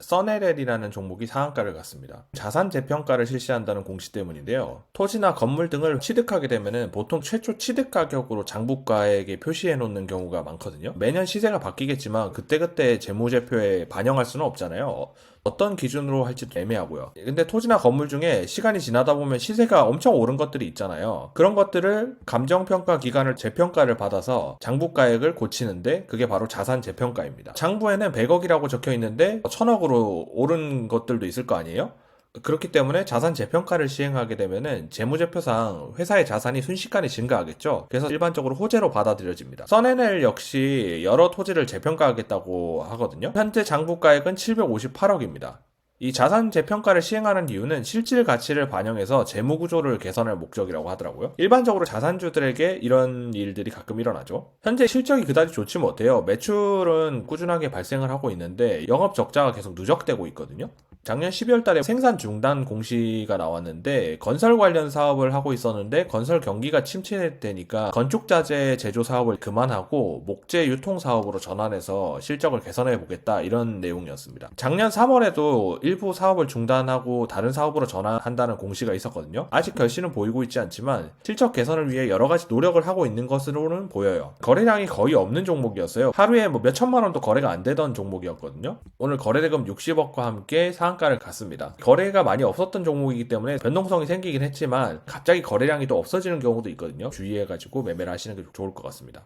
써네렐이라는 종목이 상한가를 갔습니다. 자산 재평가를 실시한다는 공시 때문인데요. 토지나 건물 등을 취득하게 되면은 보통 최초 취득 가격으로 장부가액에 표시해 놓는 경우가 많거든요. 매년 시세가 바뀌겠지만 그때그때 재무제표에 반영할 수는 없잖아요. 어떤 기준으로 할지 애매하고요. 근데 토지나 건물 중에 시간이 지나다 보면 시세가 엄청 오른 것들이 있잖아요. 그런 것들을 감정평가 기관을 재평가를 받아서 장부가액을 고치는데 그게 바로 자산 재평가입니다. 장부에는 100억이라고 적혀 있는데 1000억으로 오른 것들도 있을 거 아니에요? 그렇기 때문에 자산 재평가를 시행하게 되면은 재무제표상 회사의 자산이 순식간에 증가하겠죠. 그래서 일반적으로 호재로 받아들여집니다. 써네넬 역시 여러 토지를 재평가하겠다고 하거든요. 현재 장부가액은 758억입니다. 이 자산 재평가를 시행하는 이유는 실질 가치를 반영해서 재무 구조를 개선할 목적이라고 하더라고요. 일반적으로 자산주들에게 이런 일들이 가끔 일어나죠. 현재 실적이 그다지 좋지 못해요. 매출은 꾸준하게 발생을 하고 있는데 영업 적자가 계속 누적되고 있거든요. 작년 12월 달에 생산 중단 공시가 나왔는데 건설 관련 사업을 하고 있었는데 건설 경기가 침체되니까 건축 자재 제조 사업을 그만하고 목재 유통 사업으로 전환해서 실적을 개선해 보겠다 이런 내용이었습니다. 작년 3월에도 일부 사업을 중단하고 다른 사업으로 전환한다는 공시가 있었거든요. 아직 결실은 보이고 있지 않지만 실적 개선을 위해 여러 가지 노력을 하고 있는 것으로는 보여요. 거래량이 거의 없는 종목이었어요. 하루에 뭐 몇 천만 원도 거래가 안 되던 종목이었거든요. 오늘 거래대금 60억과 함께 상한가를 갔습니다. 거래가 많이 없었던 종목이기 때문에 변동성이 생기긴 했지만 갑자기 거래량이 또 없어지는 경우도 있거든요. 주의해가지고 매매를 하시는 게 좋을 것 같습니다.